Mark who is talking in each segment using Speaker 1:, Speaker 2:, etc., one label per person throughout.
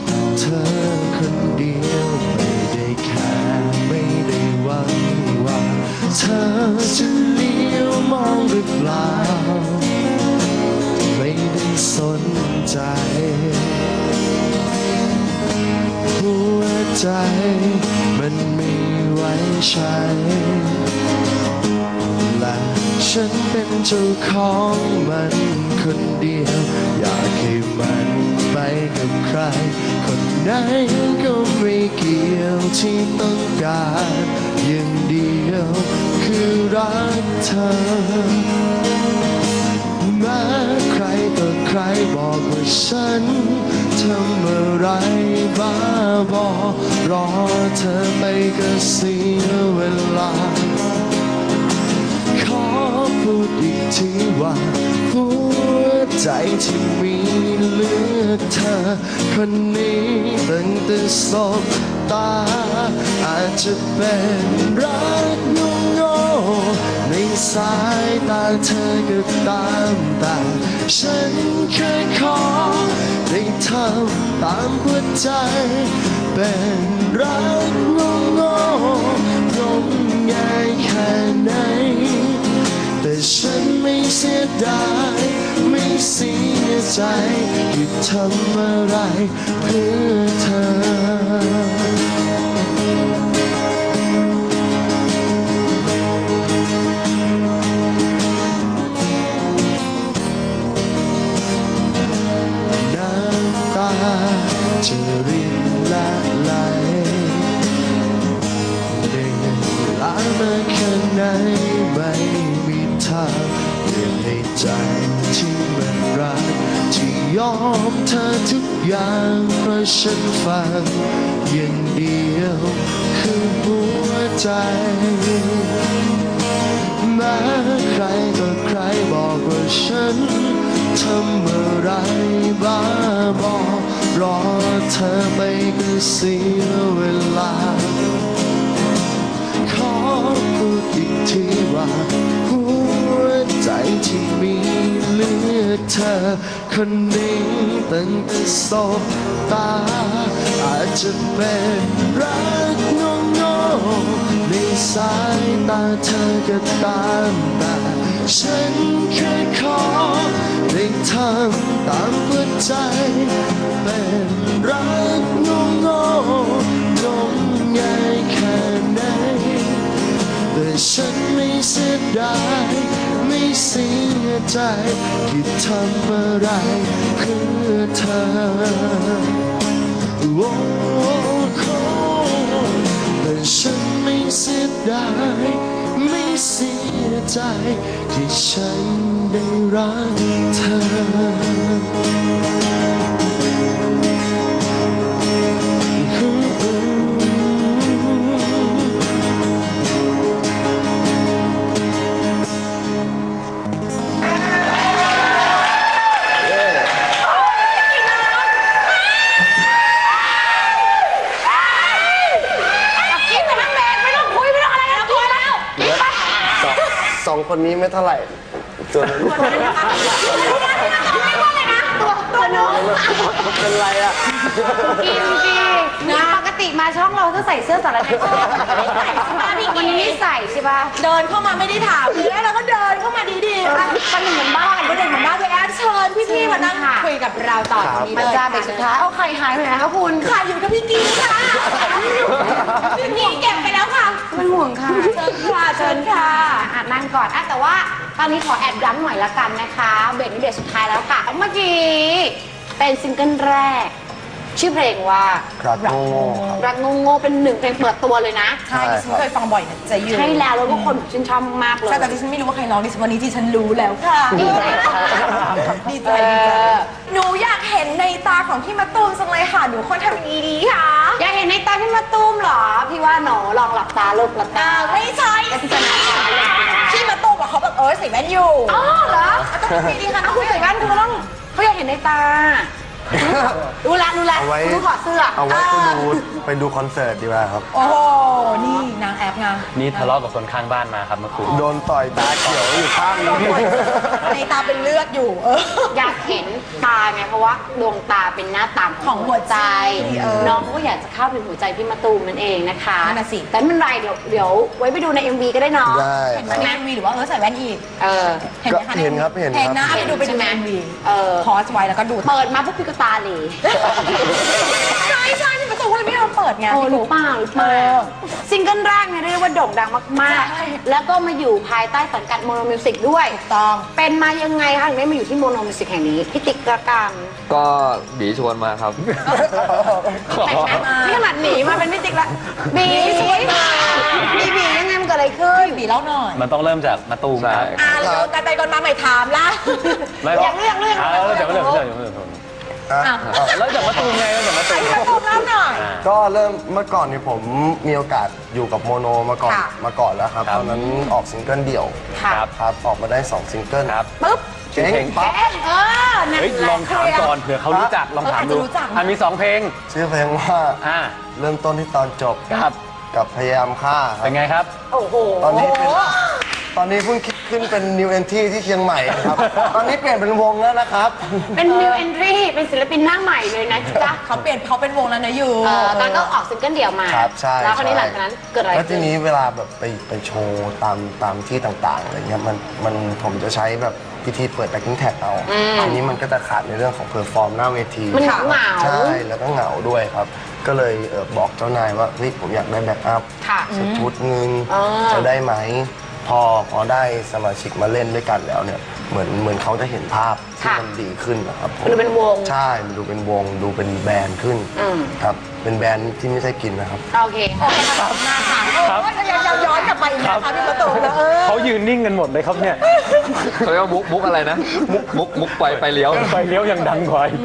Speaker 1: กเธอคนเดียวไม่ได้แค่ไม่ได้หวังว่า เธอจะเลี้ยวมองหรือเปล่า ไม่ได้สนใจ หัวใจมันไม่ไว้ใช้และฉันเป็นเจ้าของมัน คนเดียว อยากให้มันไปกับใคร คนไหนก็ไม่เกี่ยวที่ต้องการอย่างเดียว คือรักเธอแม้ใครต่อใครบอกว่าฉันทำอะไรบ้าบอรอเธอไปก็เสียเวลา พูดอีกทีว่าหัวใจที่มีเลือกเธอ คนนี้ตั้งแต่สบตา อาจจะเป็นรักงงๆในสายตาเธอก็ตามแต่ฉันแค่ขอได้ทำตามหัวใจ เป็นรักงงงง ใจหยุดทำอะไรเพื่อเธอน้ำตาจะรินละไหลเหนื่อยล้ามาแค่ไหนไม่มีทางเปลี่ยนให้ใจที่มันรัก ที่ยอมเธอทุกอย่างเพราะฉันฟังอย่างเดียวคือหัวใจแม้ใครต่อใครบอกว่าฉันทำอะไรบ้าบอรอเธอไปก็เสียเวลา ขอพูดอีกทีว่าหัวใจที่มี เธอคนนี้ตั้งแต่สบตา อาจจะเป็นรักงงๆในสายตาเธอก็ตามแต่ฉันแค่ขอได้ทำตามหัวใจ เป็นรักงงๆงมงายแค่ไหนแต่ฉันไม่เสียดายไม่เสีย ใจที่ทำอะไรคือเธอโอ้โหแต่ฉันไม่เสียดายไม่เสียใจที่ฉันได้รักเธอ
Speaker 2: อง
Speaker 1: สองคนนี้ไม่เท่าไหร่ตัวนั้น
Speaker 2: ตัวตัวน้อง
Speaker 1: เป็นไรอะ
Speaker 2: กินสินะปกติมาช่องเราต้องใส่เสื้อสารพัดวันนี้ไม่ใส่ใช่ป่ะ
Speaker 3: เดินเข้ามาไม่ได้ถามเลยแล้วเราก็เดินเข้ามาดีๆอะ
Speaker 2: ปันหนึ่งเหมือนบ้าน
Speaker 3: ประเด็นเหมือนมากเลยแอดเชิญพี่ๆมานั่ง
Speaker 2: ค่ะ
Speaker 3: คุยกับเราต่อตรงนี้
Speaker 2: มา
Speaker 3: เลย
Speaker 2: จ้าเบรกสุดท้ายเอาใครหายไปไหนคะคุณ
Speaker 3: ค่ะอยู่กับพี่กีค่ะพี่กีเก็บไปแล้วค่ะ
Speaker 2: มันห่วงค่ะ
Speaker 3: เชิญค่ะเชิญค่ะ
Speaker 2: อะนั่งก่อนอะแต่ว่าตอนนี้ขอแอบย้ำหน่อยละกันนะคะ เบรกนี้เบรกสุดท้ายแล้วค่ะ เมื่อกี้เป็นซิงเกิลแรก ชื่อเพลงว่า
Speaker 1: ครับโง่ๆครับ
Speaker 2: รักงงๆเป็นหนึ่งเพลงเปิดตัวเลยนะ
Speaker 3: ใช่ดิฉันเคยฟังบ่อยนะจะอยู่
Speaker 2: ใช่แล้วแล้วก็คนชื่นชอบมากๆเลย
Speaker 3: ใช่แต่ดิฉันไม่รู้ว่าใครร้องดิฉันวันนี้ที่ฉันรู้แล้วค่ะ
Speaker 2: ดีใจค่ะ
Speaker 3: ดีใจดีใจหนูอยากเห็นในตาของพี่มะตูมจังเลยค่ะ หนูควรทำอย่างนี้ดีค่ะ
Speaker 2: อยากเห็นในตาพี่มาตุ้มเหรอ พี่ว่าหนอลองหลับตาลูกหลับตา
Speaker 3: อ่าไม่ใช่
Speaker 2: แล้วพี่จะหนาตาเลย
Speaker 3: พี่มะตูมอะเขาแบบเออใส่แว่นอยู่
Speaker 2: อ๋อเหรอ
Speaker 3: ต้องมีดีค่ะ
Speaker 2: เอาคุณใส่แว่นคุณต้องเขาอยากเห็นในตา รู้ละรู้ละ
Speaker 1: เอาไว้
Speaker 2: คุณต้องถอดเสื้อ
Speaker 1: เอาไว้ไปดูไปดูคอนเสิร์ตดีกว่าครับ
Speaker 3: โอ้โห นี่นางแอปไง
Speaker 4: นี่ทะเลาะกับคนข้างบ้านมาครับเมื่อคืน
Speaker 5: โดนต่อยตาเขียวอยู่ข้างนึง
Speaker 3: ในตาเป็นเลือดอยู่เออ
Speaker 2: อยากเห็นตาไงเพราะว่าดวงตาเป็นหน้าต่างของหัวใจ
Speaker 3: เออ
Speaker 2: น้องเขาก็อยากจะเข้าถึงหัวใจพี่มะตูมนั่นเองนะคะ
Speaker 3: นั่นน่ะสิ
Speaker 2: แต่ไม่เป็นไรเดี๋ยวเดี๋ยวไว้ไปดูใน MV ก็ได้เนาะ
Speaker 5: ได้
Speaker 3: เห็นไหมในเอ็มวีหรือว่าเออใส่แว่นอีก
Speaker 2: เออ
Speaker 3: เห็นไหมคะ
Speaker 5: ก็เห็นครับเห็นครับ
Speaker 3: เห็นนะเอาไปดูไปดูใน
Speaker 2: ใช่
Speaker 3: เอ็
Speaker 2: ไหม
Speaker 3: มวี
Speaker 2: เออ
Speaker 3: พอสไว้แล้วก็ดู
Speaker 2: เปิดมาปุ๊บพี่ก็ตาเหล
Speaker 3: ใช่ใช่ ดไง
Speaker 2: โอ้หรือเปล่าหรือเปล่า
Speaker 3: เออ
Speaker 2: ซิงเกิลแรกเนี่ยเรียกว่าโด่งดังมาก
Speaker 3: ใช่
Speaker 2: ๆ แล้วก็มาอยู่ภายใต้สังกัดโมโนมิวสิกด้วย
Speaker 3: ถูกต้อง
Speaker 2: เป็นมายังไงคะถึงได้มาอยู่ที่โมโนมิวสิกแห่งนี้พี่ติ๊กกระกัน
Speaker 6: ก็บีชวนมาครับ
Speaker 2: แต่งนะนี่ขนาดหนีมาเป็นพี่ติ๊กละบีบีบียังไงมันเกิดอะไรขึ้น
Speaker 3: บีเล่าหน่อย
Speaker 4: มันต้องเริ่มจากมะตูมครับ
Speaker 3: อ่าเรากันไปก่อนมาใหม่ถามละ
Speaker 4: ไม่
Speaker 2: อยากเลือกเลือก
Speaker 4: อ่าเริ่มจากมะตูมเริ่มจากมะ ตูม
Speaker 3: อะ
Speaker 4: เริ่มจากมะตูมไงเริ่มจากมะตู
Speaker 3: ไอ้
Speaker 4: ม
Speaker 3: ประตูเล่าหน่อย
Speaker 4: อ่า
Speaker 5: ก็เริ่มเมื่อก่อนเนี่ยผมมีโอกาสอยู่กับโมโนมาก่อน
Speaker 3: ค่ะ
Speaker 5: มาก่อนแล้วครับ
Speaker 4: ครับ
Speaker 5: ตอนนั้นออกซิงเกิลเดี่ยว
Speaker 2: ค่ะ
Speaker 4: ครับ
Speaker 5: ครับออกมาได้สองซิงเกิล
Speaker 4: ครับ
Speaker 2: ปุ๊บ
Speaker 5: เจ๊งปั๊บ
Speaker 2: เอ๊ะเออนั่น
Speaker 4: เฮ้ย
Speaker 2: แห
Speaker 4: ล
Speaker 2: ละ
Speaker 4: องถามก่อนเผื่อเขารู้จักลองถามดู
Speaker 3: เอออาจจะรู้จักนะ
Speaker 4: อะมีสองเพลง
Speaker 5: ชื่อเพลงว่า
Speaker 4: อ่า
Speaker 5: เริ่มต้นที่ตอนจบ
Speaker 4: ครับ
Speaker 5: กับพยายามฆ่าครั
Speaker 4: เป็
Speaker 5: บ
Speaker 4: นไงครับ
Speaker 2: โอ้โห
Speaker 5: ตอนนี้เป็น ตอนนี้เพิ่งคิด ขึ้นเป็น new entry ที่เชียงใหม่ครับ ตอนนี้เปลี่ยนเป็นวงแล้วนะครับ
Speaker 2: เป็น new entry เป็นศิลปินหน้าใหม่เลยนะจ๊ะ
Speaker 3: เขาเปลี่ยนเขาเป็นวงแล้วนะอยู่
Speaker 2: เออตอนก็ออกซิงเกิลเดี่ยวมา
Speaker 5: ครับใช่
Speaker 2: แล้วคราวนี้
Speaker 5: ใช่
Speaker 2: หลังจากนั้นเกิดอะไร
Speaker 5: แล้วที
Speaker 2: ขึ้น
Speaker 5: นี้เวลาแบบไปไปโชว์ตามตามที่ต่างๆอะไรเงี้ยมันมันผมจะใช้แบบพิธีเปิด backing tag เอาอันนี้มันก็จะขาดในเรื่องของเพอร์ฟอร์มหน้าเวที
Speaker 2: มันเหงาๆ
Speaker 5: ใช่แล้วก็เหงาด้วยครับ ก็เลยเออบอกเจ้านายว่าเฮ้ยผมอยากได้แบ็กอัพ
Speaker 2: ค่ะ
Speaker 5: สักชุดหนึ่ง
Speaker 2: อ่า
Speaker 5: จะได้ไหม พอพอได้สมาชิกมาเล่นด้วยกันแล้วเนี่ยเหมือนเหมือนเขาจะเห็นภาพที่มันดีขึ้นนะครับผม
Speaker 2: ดูเป็นวง
Speaker 5: ใช่มันดูเป็นวงดูเป็นแบรนด์ขึ้น
Speaker 2: อืม
Speaker 5: ครับเป็นแบรนด์ที่ไม่ใช่กินนะครับ
Speaker 2: โอเคค่ะ
Speaker 3: หน้าค่ะโอ้ยยังจะย้อนกลับไปอีกนะคะพี่ประตูนะเออ
Speaker 4: เขายืนนิ่งกันหมดเลยครับเนี่ย
Speaker 6: เขาเรียกว่ามุกมุกอะไรนะ มุกมุกมุกไปไปเลี้ยว
Speaker 4: ไฟเลี้ยวยังดังกว่าอีก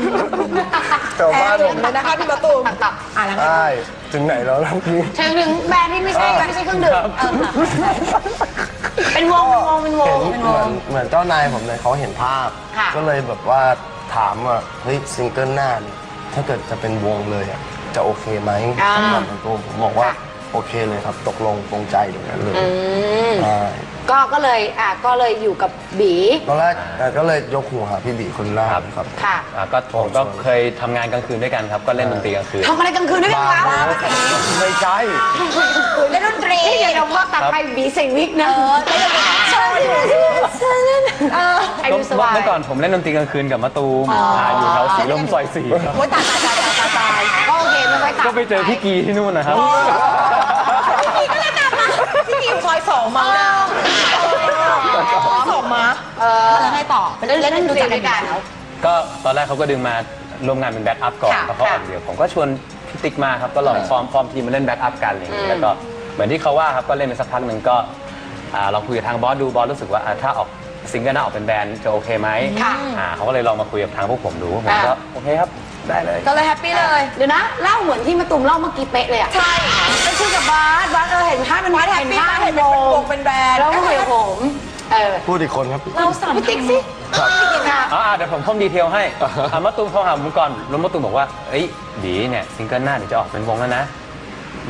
Speaker 5: แต่
Speaker 3: แอ
Speaker 5: ว่า
Speaker 3: ร์ผมเลยนะคะพี่ประตู
Speaker 2: ตับตับ
Speaker 3: อะแล้วไง
Speaker 5: ใช่ถึงไหนแล้วล่ะพี่
Speaker 2: ถึงถึงแบรนด์ที่ไม่ใช่ไม่ใช่เครื่องดื่ม
Speaker 4: ครับ
Speaker 2: เออค่ะ เป็นวงเป็นวง
Speaker 5: เห็
Speaker 2: เป็น
Speaker 5: น
Speaker 2: วง
Speaker 5: เหมือนเหมือนเจ้านายผมเนี่ยเขาเห็นภาพ
Speaker 2: ค่ะ
Speaker 5: ก็เลยแบบว่าถามว่าเฮ้ยซิงเกิลหน้าเนี่ยถ้าเกิดจะเป็นวงเลยอะจะโอเคไหม
Speaker 2: อ่า
Speaker 5: สำหรับตัวผมบอกว่า
Speaker 2: ค่ะ
Speaker 5: โอเคเลยครับ ตกลงปรงใจตรงนั้นเลย
Speaker 2: อืม
Speaker 5: ใช่
Speaker 2: ก็ก็เลยอะก็เลยอยู่กับบี
Speaker 5: ตอนแรกเอ่อก็เลยยกหูหาพี่บีคนแรกครับ
Speaker 2: ค่ะ
Speaker 4: อ่าก็ผมก็เคยทำงานกลางคืนด้วยกันครับ ก็เล่นดนตรีกลางคืน
Speaker 2: ทำอะไรกลางคืนด้วยกันคะ
Speaker 5: ไม่ใช่
Speaker 3: เล่นดนตรี
Speaker 2: นี่เดี๋ยวพ่อตัดไปบีใส่วิกนะ
Speaker 3: เออเล่นดนตรีเชิญเชิญเออ
Speaker 2: ไอ้ดูสบาย
Speaker 4: เมื่อก่อนผมเล่นดนตรีกลางคืนกับมะตูม
Speaker 3: อ๋ออ่า
Speaker 4: อยู่แถวสีลมซอยสี่ครับ
Speaker 3: โอ้ยตายตายตายตายตายตาย
Speaker 2: ก็โอเคไม่ค่อยต่าง
Speaker 4: ก็ไปเจอพี่กีที่นู่นนะครับ
Speaker 3: พี่กีก็เล่นนำนะพี่กี อยู่ซอยสองมาซอยสองมา
Speaker 2: เออ
Speaker 3: แล้วไงต่อ
Speaker 2: เล่นเล่นดนตรีด้วยกัน
Speaker 4: ก็ตอนแรกเขาก็ดึงมาร่วมงานเป็นแบ็กอัพก่อน
Speaker 2: ค่ะ
Speaker 4: แล้วเขาออก
Speaker 2: ค่ะ
Speaker 4: เดียวผมก็ชวนพี่ติ๊กมาครับก็ลองฟอร์มฟอร์มทีมมาเล่นแบ็กอัพกันอะไรอย่างนี้แล้วก็เหมือนที่เขาว่าครับก็เล่นไปสักพักหนึ่งก็อ่าลองคุยกับทางบอสดูบอสรู้สึกว่าอ่าถ้าออกซิงเกิลหน้าออกเป็นแบรนด์จะโอเคไหม
Speaker 2: ค่ะ
Speaker 4: อ่าเขาก็เลยลองมาคุยกับทางพวกผมดูผมก็
Speaker 2: อ่า
Speaker 4: โอเคครับ ได้เลย
Speaker 3: ก็เลยแฮปปี้เลย
Speaker 2: เดี๋ยวนะเล่าเหมือนที่มาตุมเล่าเมื่อกี้เป๊ะเลยอะ
Speaker 3: ใช่
Speaker 2: ไปคุยกับบาสบาสเออเห็นภาพเป็น
Speaker 3: วัดแฮป
Speaker 2: เห็น
Speaker 3: ปี้
Speaker 2: ภาพ
Speaker 3: เห็
Speaker 2: เป็นน
Speaker 3: เป็น
Speaker 2: ว
Speaker 3: ว
Speaker 2: ง
Speaker 3: งเป็นแบรนด์
Speaker 2: แล้วก็คุยกับผมเออ
Speaker 5: พูดอีกคนครับ
Speaker 3: เราสั่น
Speaker 2: พี่ติ๊กสิพี่ติ๊กค่ะ
Speaker 4: อ่าเดี๋ยวผมเพิ่มดีเทลให้อะมะตูมโทรหาผมก่อนแล้วมะตูมบอกว่าเอ้ยดีเนี่ยซิงเกิลหน้าเดี๋ยวจะออกเป็นวงแล้วนะ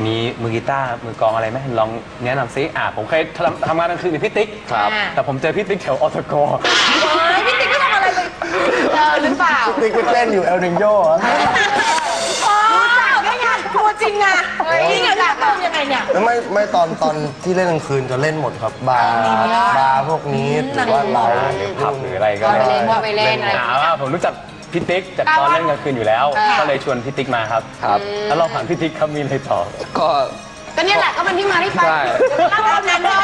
Speaker 4: มีมือกีตาร์มือกลองอะไรไหมลองแนะนำซิอ่าผมเคยทำทำงานกลางคืนกับพี่ติ๊ก
Speaker 3: ครับ
Speaker 4: แต่ผมเจอพี่ติ๊กแถวออตก
Speaker 3: ว้ายพี่ เลย
Speaker 2: เออหรือเปล่า
Speaker 5: ติ๊กไปเต้นอยู่เอลนิโยเหรอ
Speaker 3: รู้จักได้ไงตัวจริงอะนี่ไงล่ะต้องยังไงเนี่ย
Speaker 5: แล้วไม่ไม่ตอนตอนที่เล่นกลางคืนจะเล่นหมดครับ บาร์บาร์พวกนี้หรือว่าเรา
Speaker 4: หรือผับหรืออะไรก็
Speaker 2: ก็ไป
Speaker 4: ได้
Speaker 2: เล่นก็ไปเล่นอะไร
Speaker 4: อ่าว่าผมรู้จักพี่ติ๊กจากตอนเล่นกลางคืนอยู่แล้ว ก็เลยชวนพี่ติ๊กมาครับ
Speaker 6: ครับ
Speaker 4: แล้วเราผ่านพี่ติ๊กครับมีอะไรต่อ
Speaker 6: ก็
Speaker 2: ก็เนี่ยแหละก็เป็นที่มาที่ไป
Speaker 6: ใช่
Speaker 3: ตามนั้นนะ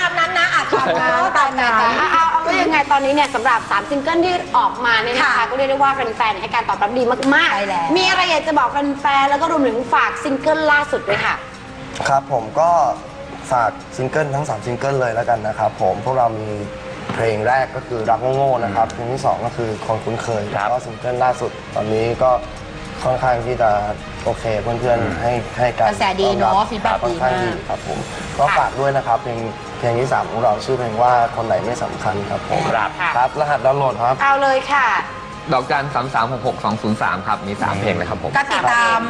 Speaker 3: ตามนั้นนะอาจตามนั้นตามนั้น
Speaker 2: เอา เอาเอาว่ายังไงตอนนี้เนี่ยสำหรับ 3 ซิงเกิลที่ออกมาเนี่ยนะคะ
Speaker 3: ค่ะ
Speaker 2: ก็เรียกได้ว่าแฟนๆให้การตอบรับดีมาก
Speaker 3: ใช่แล้ว
Speaker 2: ๆมีอะไรอยากจะบอกแฟนๆแล้วก็รวมถึงฝากซิงเกิลล่าสุดด้วยค่ะ
Speaker 5: ครับผมก็ฝากซิงเกิลทั้ง 3 ซิงเกิลเลยแล้วกันนะครับผมพวกเรามีเพลงแรกก็คือรักโง่ๆนะครับเพลงที่ 2 ก็คือคนคุ้นเคย
Speaker 4: ครั
Speaker 5: แล้ว
Speaker 4: บ
Speaker 5: ก็ซิงเกิลล่าสุด ตอนนี้ก็ค่อนข้างที่จะ โอเคเพื่อนๆให้ให้การ
Speaker 3: กระแสดีเนอะ
Speaker 5: ต้อรับ
Speaker 3: feedback
Speaker 5: ค่อนข้าง
Speaker 3: ดี
Speaker 5: ดี
Speaker 3: มาก
Speaker 5: ครับผมก็ฝากด้วยนะครับเพลงเพลงที่สามของเราชื่อเพลงว่าคนไหนไม่สำคัญครับผม
Speaker 4: ครับ
Speaker 2: ค่ะ
Speaker 5: ครับรหัสดาวน์โหลดครับ
Speaker 2: เอาเลยค่ะ
Speaker 6: ดอกจันสามสามหกหกสองศูนย์สามครับ มีสามเพลงเลยครับผม
Speaker 3: ก็ติดตาม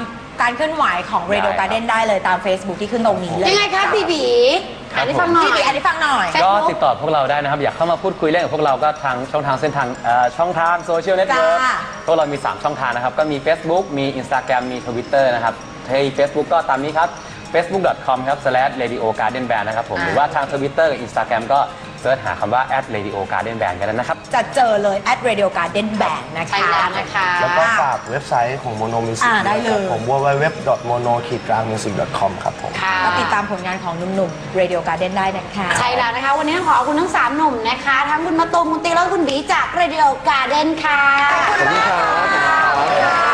Speaker 3: การเคลื่อนไหวของ Radio
Speaker 4: ได้ครับ
Speaker 3: Garden ได้เลยตาม Facebook ที่ขึ้นตรงนี้เลย
Speaker 2: ยังไงคะพี่บี
Speaker 4: ครับ
Speaker 2: อ่านให้ฟังหน่อย
Speaker 3: พี่บีอันนี้ฟังหน่อย
Speaker 2: Facebook
Speaker 4: ก็ติดต่อพวกเราได้นะครับ อยากเข้ามาพูดคุยเล่นกับพวกเราก็ทางช่องทางเส้นทางเอ่อช่องทางโซเชียลเน็ตเวิร์ก
Speaker 3: จ้า
Speaker 4: พวกเรามี 3 ช่องทางนะครับ ก็มี Facebook มี Instagram มี Twitter นะครับที่ Facebook ก็ตามนี้ครับ facebook.com ครับ slash radio garden band นะครับผม
Speaker 2: อ่า
Speaker 4: หรือว่าทาง Twitter กับ Instagram ก็ เสิร์ชหาคำว่า at radio garden band กันนะครับ
Speaker 3: จะเจอเลย at Radio Garden Band นะคะ
Speaker 2: ใช่แล้วนะคะ
Speaker 5: แล้วก็ฝากเว็บไซต์ของ Mono Music
Speaker 3: อ่าได้เลย
Speaker 5: ครับผม www.mono-music.com ครับผม
Speaker 2: ค่ะ
Speaker 3: ก็ติดตามผลงานของหนุ่มๆ Radio Garden ได้นะคะ
Speaker 2: ใช่แล้วนะคะ วันนี้ต้องขอบคุณทั้ง 3 หนุ่มนะคะ ทั้งคุณมาตูมคุณตีแล้วก็คุณบีจาก Radio Garden ค่ะ
Speaker 6: ขอบคุณครับ